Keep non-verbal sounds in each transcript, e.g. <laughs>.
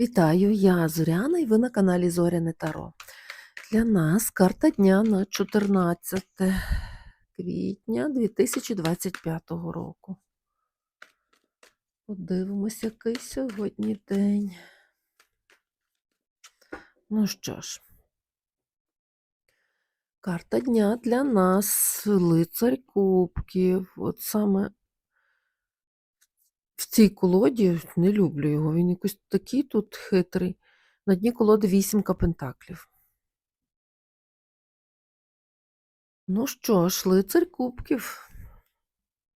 Вітаю, я Зоряна і ви на каналі Зоряне Таро. Для нас карта дня на 14 квітня 2025 року. Подивимось, який сьогодні день. Ну що ж, карта дня для нас лицар кубків. От саме в цій колоді не люблю його. Він якийсь такий тут хитрий. На дні колоди вісімка пентаклів. Ну що ж, лицар кубків.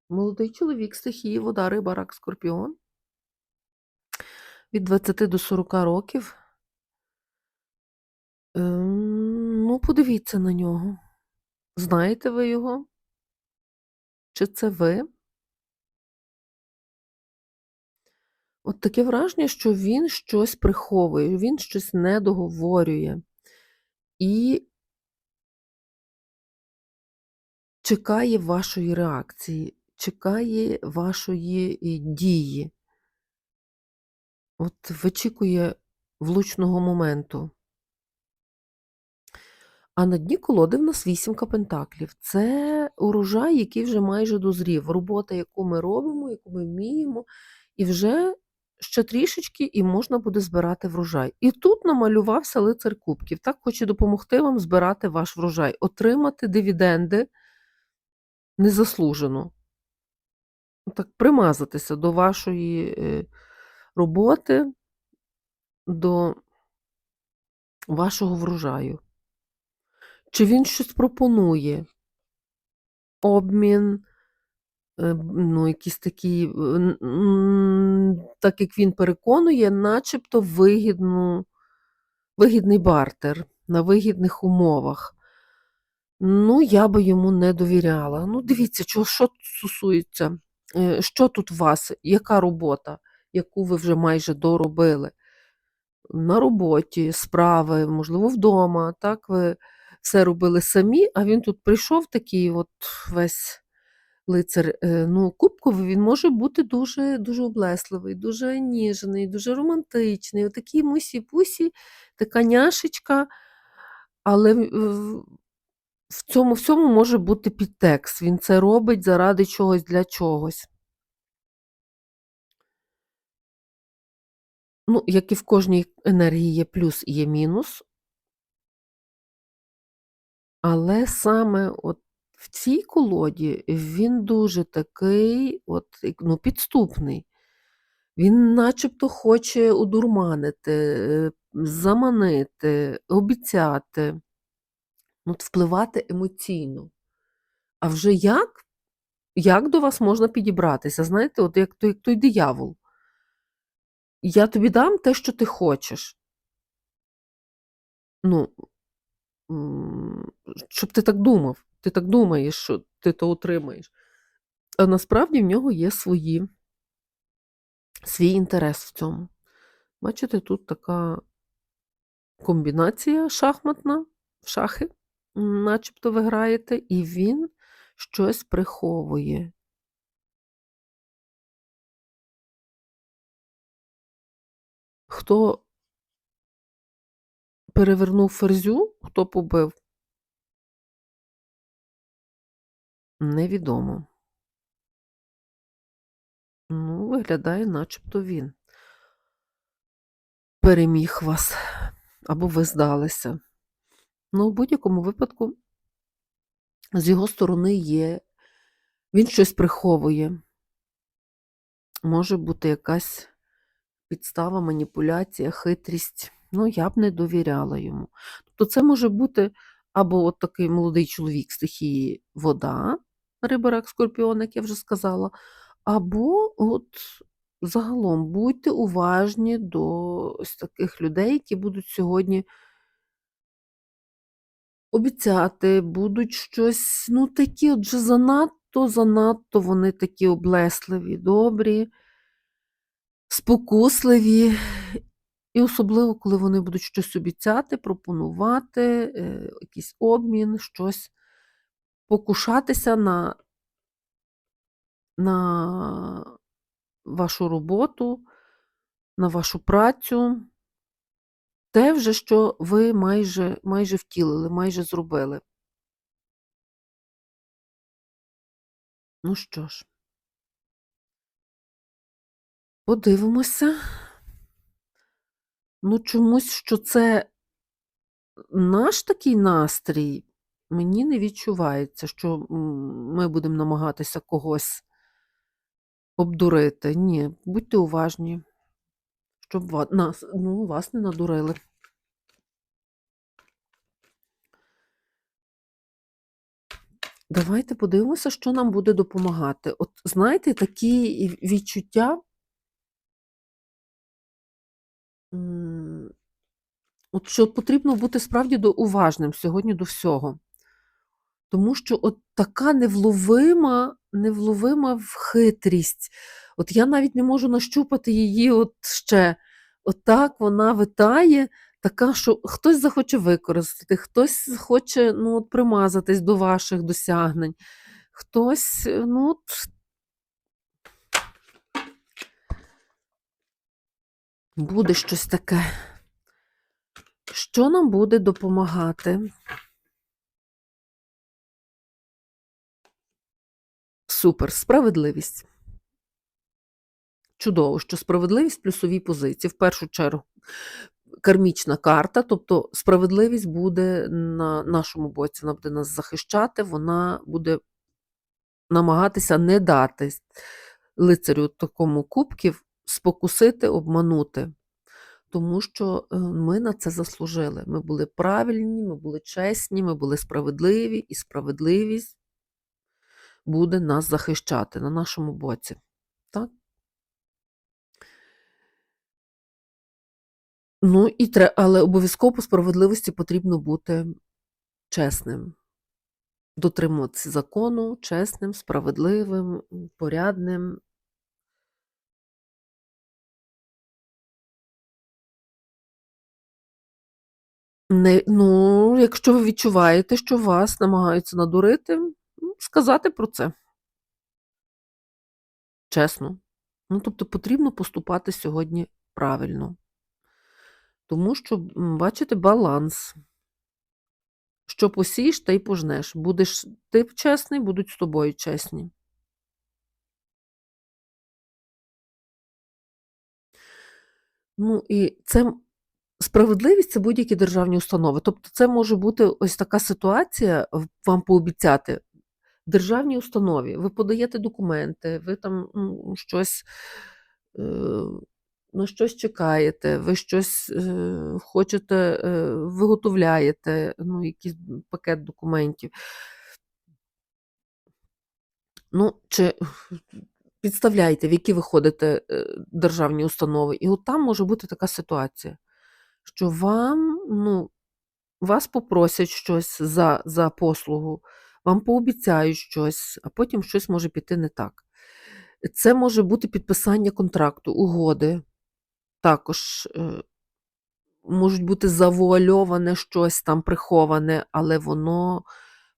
Молодий чоловік стихії, вода, риба, рак, скорпіон. Від 20 до 40 років. Ем, ну, подивіться на нього. Знаєте ви його? Чи це ви? От таке враження, що він щось приховує, він щось не договорює. І чекає вашої реакції, чекає вашої е, дії. От вичікує влучного моменту. А на дні колоди в нас вісімка пентаклів. Це урожай, який вже майже дозрів. Робота, яку ми робимо, яку ми вміємо, і вже ще трішечки, і можна буде збирати врожай. І тут намалювався лицар кубків. Так хоче допомогти вам збирати ваш врожай, отримати дивіденди незаслужено. Так, примазатися до вашої е, роботи, до вашого врожаю. Чи він щось пропонує? Обмін, ну, якийсь такий, е, так як він переконує, начебто вигідну, вигідний бартер на вигідних умовах. Ну, я би йому не довіряла. Ну, дивіться, чого, що стосується, е, що тут у вас, яка робота, яку ви вже майже доробили? На роботі, справи, можливо, вдома, так, ви все робили самі, а він тут прийшов такий от весь лицар. Е, Ну, кубковий він може бути дуже, дуже облесливий, дуже ніжний, дуже романтичний. Отакий мусі-пусі, така няшечка, але в- цьому всьому може бути підтекст. Він це робить заради чогось для чогось. Ну, як і в кожній енергії є плюс і є мінус, але саме от в цій колоді він дуже такий от, ну, підступний. Він начебто хоче одурманити, е, заманити, обіцяти, ну, от впливати емоційно. А вже як? Як до вас можна підібратися? Знаєте, от як той, як той диявол. Я тобі дам те, що ти хочеш. Ну, щоб ти так думав. Ти так думаєш, що ти то отримаєш. А насправді в нього є свої, свій інтерес в цьому. Бачите, тут така комбінація шахматна, в шахи, начебто ви граєте, і він щось приховує. Хто перевернув ферзю, хто побив, невідомо. Ну, виглядає, начебто він переміг вас, або ви здалися. Ну, в будь-якому випадку, з його сторони є, він щось приховує. Може бути якась підстава, маніпуляція, хитрість. Ну, я б не довіряла йому. Тобто це може бути або от такий молодий чоловік стихії вода, риба, рак, скорпіон, як я вже сказала, або от загалом будьте уважні до ось таких людей, які будуть сьогодні обіцяти, будуть щось, ну, такі от вже занадто, занадто вони такі облесливі, добрі, спокусливі. І особливо, коли вони будуть щось обіцяти, пропонувати, е, якийсь обмін, щось покушатися на, на вашу роботу, на вашу працю. Те вже, що ви майже, майже втілили, майже зробили. Ну що ж, подивимося. Ну, чомусь, що це наш такий настрій, мені не відчувається, що ми будемо намагатися когось обдурити. Ні, будьте уважні, щоб нас, ну, вас не надурили. Давайте подивимося, що нам буде допомагати. От знаєте, такі відчуття. От що потрібно бути справді уважним сьогодні до всього. Тому що от така невловима, невловима хитрість. От я навіть не можу нащупати її от ще. От вона витає, така, що хтось захоче використати, хтось захоче ну, от, примазатись до ваших досягнень, хтось, ну, от, буде щось таке. Що нам буде допомагати? Супер, справедливість. Чудово, що справедливість в плюсовій позиції. В першу чергу, кармічна карта, тобто справедливість буде на нашому боці, вона буде нас захищати, вона буде намагатися не дати лицарю такому кубків спокусити, обманути тому що е, ми на це заслужили. Ми були правильні, ми були чесні, ми були справедливі, і справедливість буде нас захищати на нашому боці. Так? Ну, і тре... Але обов'язково по справедливості потрібно бути чесним, дотримуватися закону, чесним, справедливим, порядним, Не ну, якщо ви відчуваєте, що вас намагаються надурити, сказати про це. Чесно. Ну, тобто потрібно поступати сьогодні правильно. Тому що, бачите, баланс. Що посієш, та й пожнеш. Будеш ти чесний, будуть з тобою чесні. Ну, і це Справедливість це будь-які державні установи. Тобто, це може бути ось така ситуація, вам пообіцяти державній установі. Ви подаєте документи, ви там ну, щось е, на щось чекаєте, ви щось е, хочете, е, виготовляєте, ну, якийсь пакет документів. Ну, чи підставляєте, в які ви ходите державні установи, і от там може бути така ситуація що вам, ну, вас попросять щось за, за послугу, вам пообіцяють щось, а потім щось може піти не так. Це може бути підписання контракту, угоди. Також е, можуть бути завуальоване щось там приховане, але воно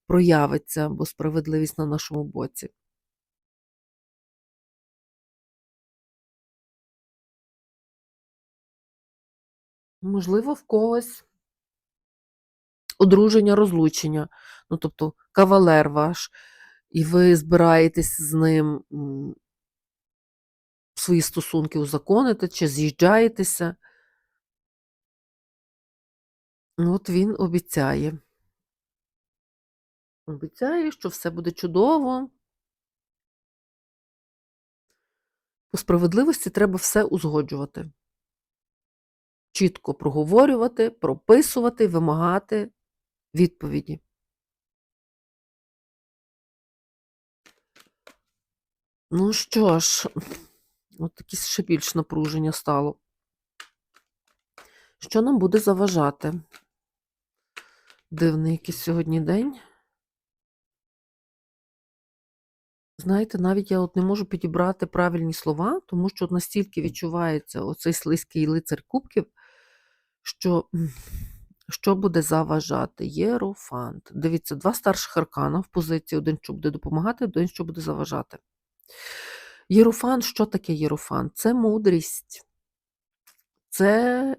проявиться, бо справедливість на нашому боці. Можливо, в когось одруження, розлучення, ну, тобто кавалер ваш, і ви збираєтесь з ним свої стосунки узаконити, чи з'їжджаєтеся. От він обіцяє. Обіцяє, що все буде чудово. По справедливості треба все узгоджувати чітко проговорювати, прописувати, вимагати відповіді. Ну що ж, от таке ще більш напруження стало. Що нам буде заважати? Дивний якийсь сьогодні день. Знаєте, навіть я от не можу підібрати правильні слова, тому що настільки відчувається оцей слизький лицар кубків, що що буде заважати? Єрофант. Дивіться, два старших аркана в позиції, один, що буде допомагати, один, що буде заважати. Єрофант, що таке єрофант? Це мудрість. це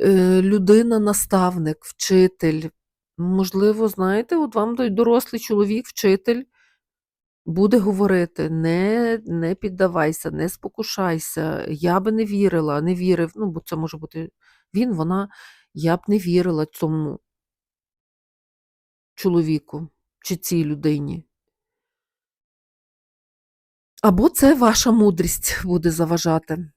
е, людина-наставник, вчитель. Можливо, знаєте, от вам дорослий чоловік, вчитель буде говорити: не, не піддавайся, не спокушайся. Я би не вірила, не вірив. Ну, бо це може бути він, вона. Я б не вірила цьому чоловіку чи цій людині. Або це ваша мудрість буде заважати.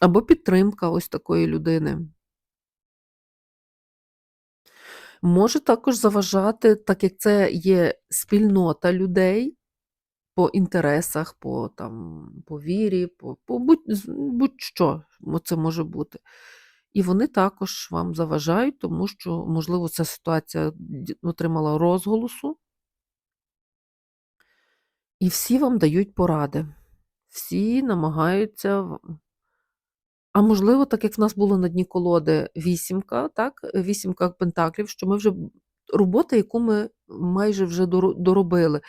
Або підтримка ось такої людини. Може також заважати, так як це є спільнота людей по інтересах, по, там, по вірі, по, по будь, будь-що це може бути. І вони також вам заважають, тому що, можливо, ця ситуація отримала розголосу, і всі вам дають поради. Всі намагаються. А можливо, так як в нас було на дні колоди вісімка, так, вісімка пентаклів, що ми вже робота, яку ми майже вже доробили.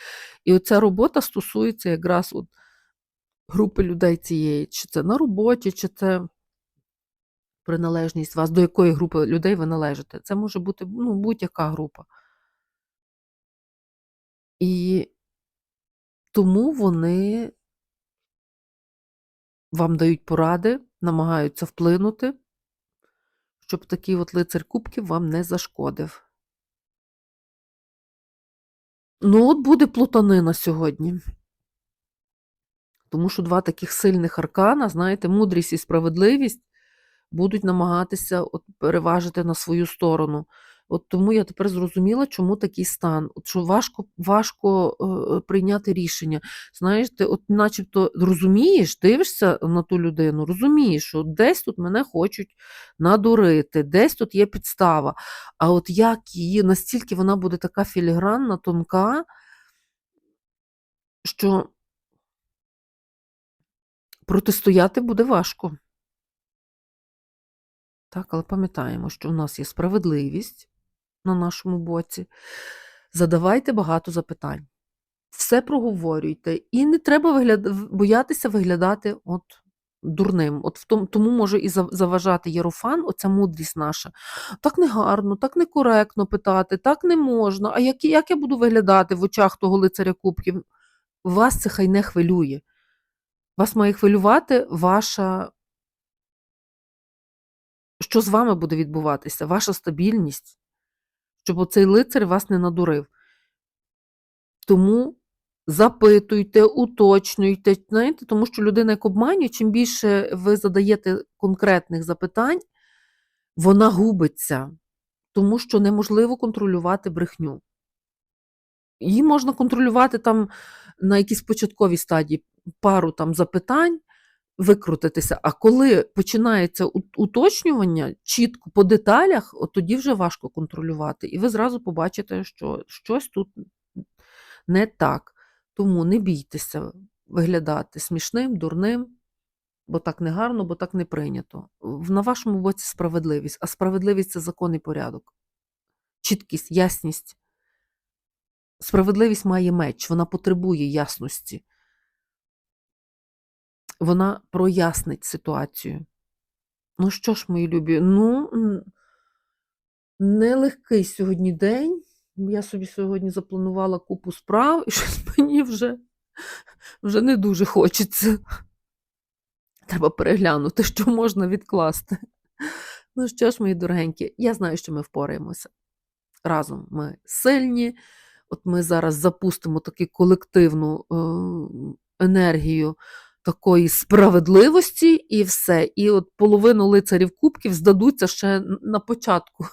І оця робота стосується якраз от групи людей цієї, чи це на роботі, чи це приналежність вас, до якої групи людей ви належите. Це може бути ну, будь-яка група. І тому вони вам дають поради, намагаються вплинути, щоб такий от лицар кубків вам не зашкодив. Ну, от буде плутанина сьогодні. Тому що два таких сильних аркана, знаєте, мудрість і справедливість будуть намагатися от переважити на свою сторону. От тому я тепер зрозуміла, чому такий стан. От що важко, важко е, прийняти рішення. Знаєш, ти от начебто розумієш, дивишся на ту людину, розумієш, що десь тут мене хочуть надурити, десь тут є підстава. А от як її, настільки вона буде така філігранна, тонка, що протистояти буде важко. Так, але пам'ятаємо, що в нас є справедливість на нашому боці. Задавайте багато запитань. Все проговорюйте. І не треба вигляд... боятися виглядати от дурним. От в тому, тому може і заважати Єрофан, оця мудрість наша. Так не гарно, так некоректно питати, так не можна. А як, як я буду виглядати в очах того лицаря кубків? Вас це хай не хвилює. Вас має хвилювати ваша що з вами буде відбуватися, ваша стабільність, щоб оцей лицар вас не надурив. Тому запитуйте, уточнюйте, знаєте, тому що людина, як обманює, чим більше ви задаєте конкретних запитань, вона губиться, тому що неможливо контролювати брехню. Її можна контролювати там на якійсь початковій стадії пару там запитань, викрутитися. А коли починається уточнювання чітко по деталях, от тоді вже важко контролювати. І ви зразу побачите, що щось тут не так. Тому не бійтеся виглядати смішним, дурним, бо так не гарно, бо так не прийнято. На вашому боці справедливість, а справедливість це закон і порядок. Чіткість, ясність. Справедливість має меч, вона потребує ясності. Вона прояснить ситуацію. Ну що ж, мої любі, ну, нелегкий сьогодні день. Я собі сьогодні запланувала купу справ, і <laughs> щось мені вже, вже не дуже хочеться. Треба переглянути, що можна відкласти. Ну що ж, мої дорогенькі, я знаю, що ми впораємося. Разом ми сильні. От ми зараз запустимо таку колективну е, енергію такої справедливості і все. І от половину лицарів кубків здадуться ще на початку.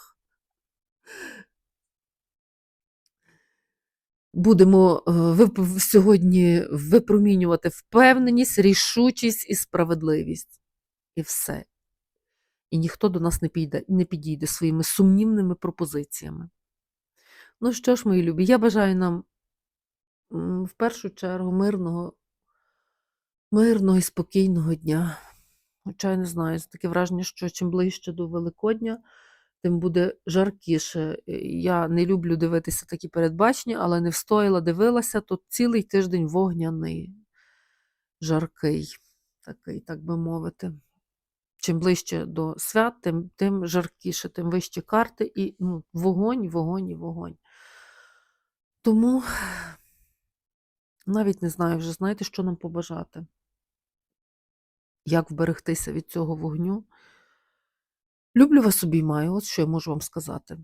Будемо е, сьогодні випромінювати впевненість, рішучість і справедливість. І все. І ніхто до нас не піде, не підійде своїми сумнівними пропозиціями. Ну що ж, мої любі, я бажаю нам в першу чергу мирного, мирного і спокійного дня. Хоча я не знаю, таке враження, що чим ближче до Великодня, тим буде жаркіше. Я не люблю дивитися такі передбачення, але не встояла, дивилася, то цілий тиждень вогняний, жаркий. такий, так би мовити. Чим ближче до свят, тим, тим жаркіше, тим вищі карти, і ну, вогонь, вогонь і вогонь. Тому навіть не знаю вже, знаєте, що нам побажати? Як вберегтися від цього вогню? Люблю вас обіймаю, от що я можу вам сказати.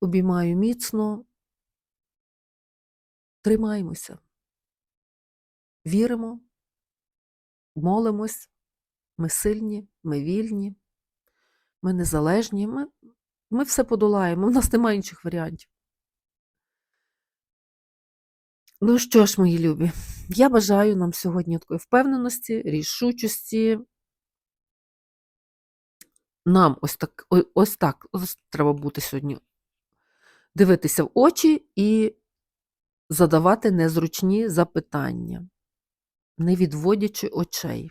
Обіймаю міцно, тримаємося, віримо, молимось, ми сильні, ми вільні, ми незалежні, ми, ми все подолаємо, у нас немає інших варіантів. Ну що ж, мої любі, я бажаю нам сьогодні такої впевненості, рішучості. Нам ось так, ось так ось треба бути сьогодні. Дивитися в очі і задавати незручні запитання, не відводячи очей.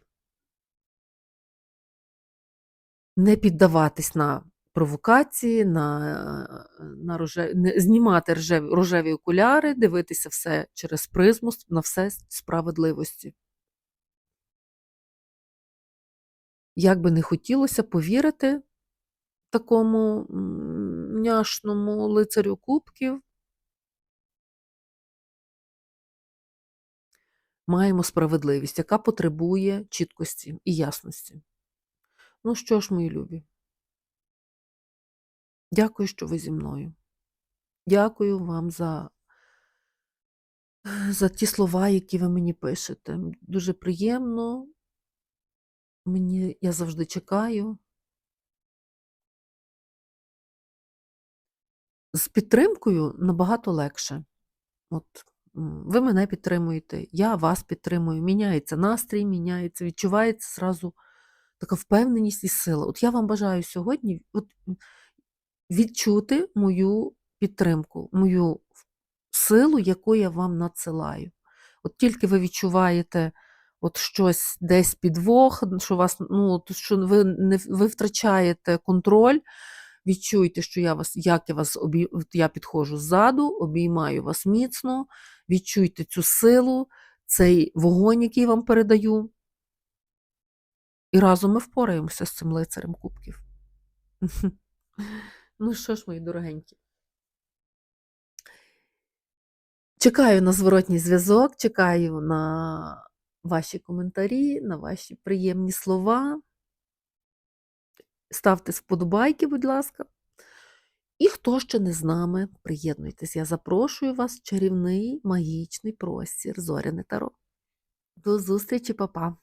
Не піддаватись на провокації, на, на роже... знімати рожеві, рожеві окуляри, дивитися все через призму, на все справедливості. Як би не хотілося повірити такому няшному лицарю кубків, маємо справедливість, яка потребує чіткості і ясності. Ну що ж, мої любі, дякую, що ви зі мною. Дякую вам за, за ті слова, які ви мені пишете. Дуже приємно. Мені я завжди чекаю. З підтримкою набагато легше. От ви мене підтримуєте, я вас підтримую. Міняється настрій, міняється, відчувається зразу така впевненість і сила. От я вам бажаю сьогодні от, відчути мою підтримку, мою силу, яку я вам надсилаю. От тільки ви відчуваєте от щось десь підвох, що вас, ну, що ви, не, ви втрачаєте контроль, відчуйте, що я вас, як я вас обій... я підходжу ззаду, обіймаю вас міцно, відчуйте цю силу, цей вогонь, який вам передаю. І разом ми впораємося з цим лицарем кубків. <laughs> Ну що ж, мої дорогенькі. Чекаю на зворотній зв'язок, чекаю на ваші коментарі, на ваші приємні слова. Ставте вподобайки, будь ласка. І хто ще не з нами, приєднуйтесь. Я запрошую вас в чарівний магічний простір Зоряне Таро. До зустрічі, папа!